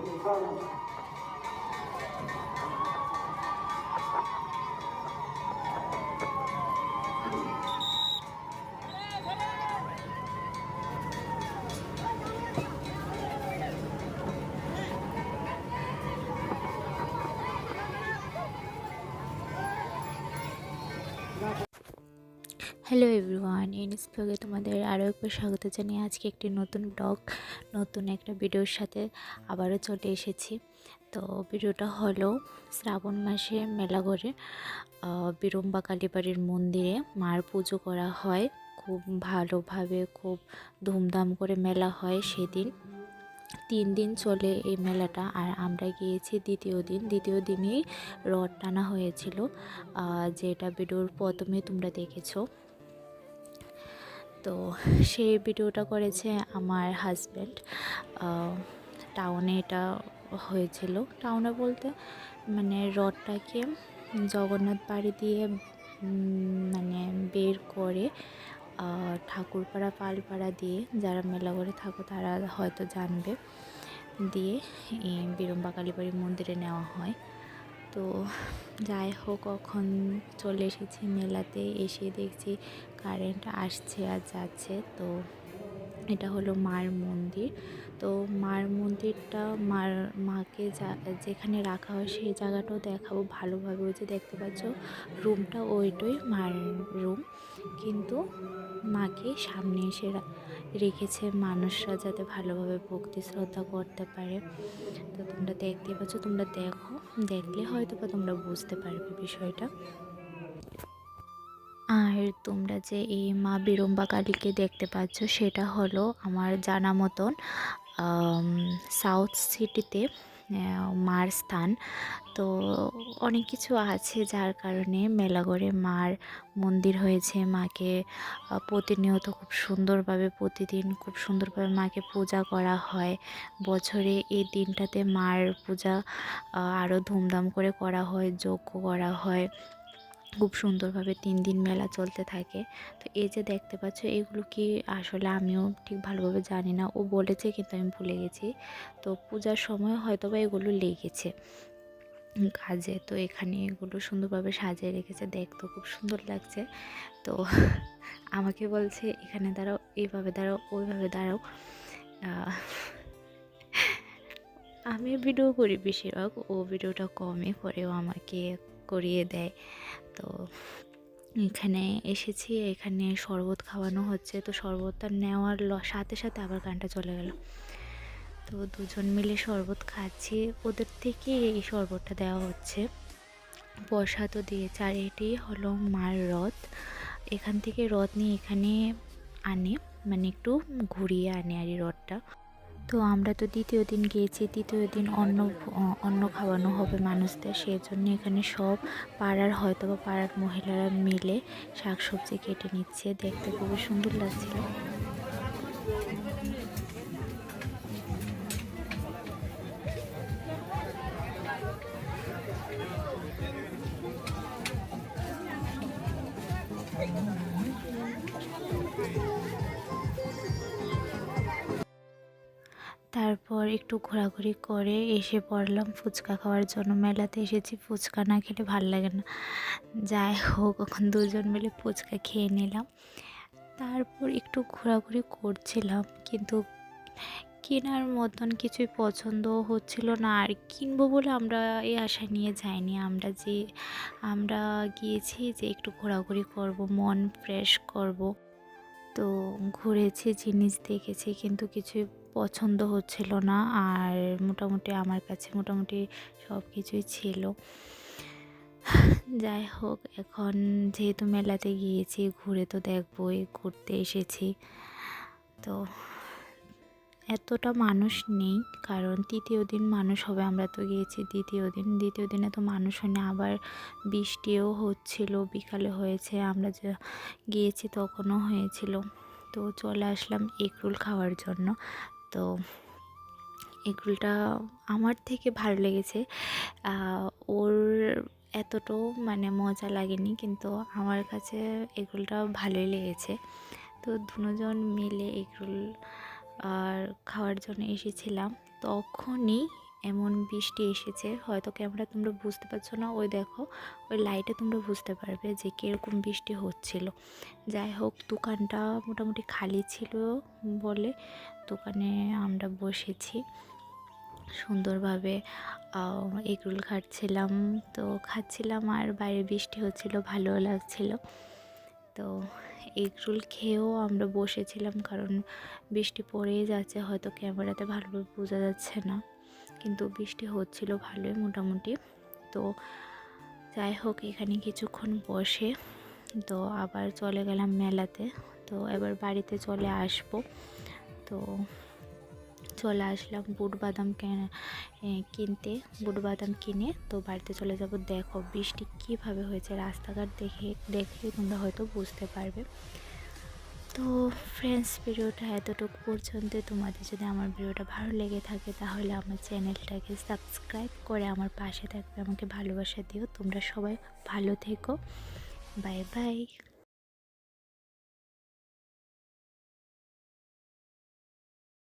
你看看 hello everyone NS ব্লগে তোমাদের আরও একবার স্বাগত জানিয়ে আজকে একটি নতুন ব্লগ নতুন একটা ভিডিওর সাথে আবারও চলে এসেছি। তো ভিডিওটা হলো শ্রাবণ মাসে মেলা করে বিরম্বা কালীবাড়ির মন্দিরে মার পুজো করা হয়। খুব ভালোভাবে, খুব ধুমধাম করে মেলা হয় সেদিন। তিন দিন চলে এই মেলাটা আর আমরা গিয়েছি দ্বিতীয় দিন। দ্বিতীয় দিনেই রড টানা হয়েছিল যেটা ভিডিওর প্রথমে তোমরা দেখেছ। তো সেই ভিডিওটা করেছে আমার হাজব্যান্ড টাউনে এটা হয়েছিল। টাউনে বলতে মানে রথটাকে জগন্নাথ বাড়ি দিয়ে মানে বের করে ঠাকুরপাড়া, পালপাড়া দিয়ে যারা মেলা করে থাকো তারা হয়তো জানবে, দিয়ে এই বিরম্বা কালীবাড়ি মন্দিরে নেওয়া হয়। তো যাই হোক কখন চলে এসেছি মেলাতে, এসে দেখছি কারেন্ট আসছে আর যাচ্ছে, তো এটা হলো মার মন্দির। তো মার মন্দিরটা মার মাকে যেখানে রাখা হয় সেই জায়গাটাও দেখাবো ভালোভাবে। ওই যে দেখতে পাচ্ছ, রুমটা ওইটাই মার রুম। কিন্তু মাকে সামনে এসে রেখেছে মানুষরা যাতে ভালোভাবে ভক্তি শ্রদ্ধা করতে পারে। তো তোমরা দেখতে পাচ্ছ, তোমরা দেখো, দেখলে হয়তো বা তোমরা বুঝতে পারবে বিষয়টা। আর তোমরা যে এই মা বিরম্বা কালীকে দেখতে পাচ্ছ, সেটা হলো আমার জানা মতন সাউথ সিটিতে মার স্থান। তো অনেক কিছু আছে যার কারণে মেলাগড়ে মার মন্দির হয়েছে। মাকে প্রতিনিয়ত খুব সুন্দরভাবে, প্রতিদিন খুব সুন্দরভাবে মাকে পূজা করা হয়। বছরে এই দিনটাতে মার পূজা আরও ধুমধাম করে করা হয়, যজ্ঞ করা হয়। খুব সুন্দরভাবে তিন দিন মেলা চলতে থাকে। তো এই যে দেখতে পাচ্ছ, এগুলো কি আসলে আমিও ঠিক ভালোভাবে জানি না। ও বলেছে কিন্তু আমি ভুলে গেছি। তো পূজার সময় হয়তো বা এগুলো লেগেছে কাজে। তো এখানে এগুলো সুন্দরভাবে সাজিয়ে রেখেছে। দেখতে খুব সুন্দর লাগছে। তো আমাকে বলছে, এখানে দাঁড়াও এইভাবে দাঁড়াও, ওইভাবে দাঁড়াও। আমি ভিডিও করি বেশিরভাগ। ও ভিডিওটা কমই করেও আমাকে করিয়ে দেয়। তো এখানে এসেছি, এখানে শরবত খাওয়ানো হচ্ছে। তো শরবতটা নেওয়ার সাথে সাথে আবার গানটা চলে গেল। তো দুজন মিলে শরবত খাচ্ছি। ওদের থেকে এই শরবতটা দেওয়া হচ্ছে। প্রসাদও দিয়েছে, আর এটি হলো মার রথ। এখান থেকে রথ নিয়ে এখানে আনে মানে একটু ঘুরিয়ে আনে আর এই রথটা। তো আমরা তো দ্বিতীয় দিন গিয়েছি, তৃতীয় দিন অন্ন অন্ন খাওয়ানো হবে মানুষদের। সেই জন্য এখানে সব পাড়ার হয়তো বা পাড়ার মহিলারা মিলে শাকসবজি কেটে নিচ্ছে। দেখতে খুবই সুন্দর লাগছিল। তারপর একটু ঘোরাঘুরি করে এসে পড়লাম ফুচকা খাওয়ার জন্য। মেলাতে এসেছি, ফুচকা না খেলে ভালো লাগে না। যাই হোক, এখন দুজন মিলে ফুচকা খেয়ে নিলাম। তারপর একটু ঘোরাঘুরি করছিলাম, কিন্তু কেনার মতন কিছুই পছন্দ হচ্ছিল না। আর কিনবো বলে আমরা এই আশা নিয়ে যাইনি। আমরা যে, আমরা গিয়েছি যে একটু ঘোরাঘুরি করব, মন ফ্রেশ করব। তো ঘুরেছি, জিনিস দেখেছি কিন্তু কিছুই পছন্দ হচ্ছিল না। আর মোটামুটি আমার কাছে মোটামুটি সব কিছুই ছিল। যাই হোক, এখন যেহেতু মেলাতে গিয়েছি, ঘুরে তো দেখবই, ঘুরতে এসেছি। তো এতটা মানুষ নেই, কারণ তৃতীয় দিন মানুষ হবে, আমরা তো গিয়েছি দ্বিতীয় দিন। দ্বিতীয় দিনে তো মানুষ হয় না আবার বৃষ্টিও হচ্ছিল, বিকালে হয়েছে, আমরা যে গিয়েছি তখনও হয়েছিল। তো চলে আসলাম এগরোল খাওয়ার জন্য। তো এগরোলটা আমার থেকে ভালো লেগেছে। ওর এতটাও মানে মজা লাগেনি, কিন্তু আমার কাছে এগরোলটা ভালোই লেগেছে। তো দুজন মিলে এগরোল আর খাওয়ার জন্য এসেছিলাম। তখনই এমন বৃষ্টি এসেছে, হয়তো ক্যামেরা তোমরা বুঝতে পারছ না, ওই দেখো, ওই লাইটে তোমরা বুঝতে পারবে যে কীরকম বৃষ্টি হচ্ছিল। যাই হোক, দোকানটা মোটামুটি খালি ছিল বলে দোকানে আমরা বসেছি। সুন্দরভাবে এগরোল খাচ্ছিলাম। তো খাচ্ছিলাম আর বাইরে বৃষ্টি হচ্ছিল ভালো লাগছিল। তো এগরোল খেয়েও আমরা বসেছিলাম কারণ বৃষ্টি পড়েই যাচ্ছে, হয়তো ক্যামেরাতে ভালোভাবে বোঝা যাচ্ছে না। কিন্তু বৃষ্টি হচ্ছিল ভালোই মোটামুটি। তো যাই হোক, এখানে কিছুক্ষণ বসে তো আবার চলে গেলাম মেলাতে। তো এবার বাড়িতে চলে আসব। তো চলে আসলাম বুট বাদাম কিনতে, বুট বাদাম কিনে তো বাড়িতে চলে যাব। দেখো বৃষ্টি কীভাবে হয়েছে রাস্তাঘাট দেখে দেখলে তোমরা হয়তো বুঝতে পারবে। তো ফ্রেন্ডস ভিডিওটা এতটুকু পর্যন্ত। তোমাদের যদি আমার ভিডিওটা ভালো লেগে থাকে তাহলে আমার চ্যানেলটাকে সাবস্ক্রাইব করে আমার পাশে থাকবে, আমাকে ভালোবাসা দিও। তোমরা সবাই ভালো থেকো। Bye bye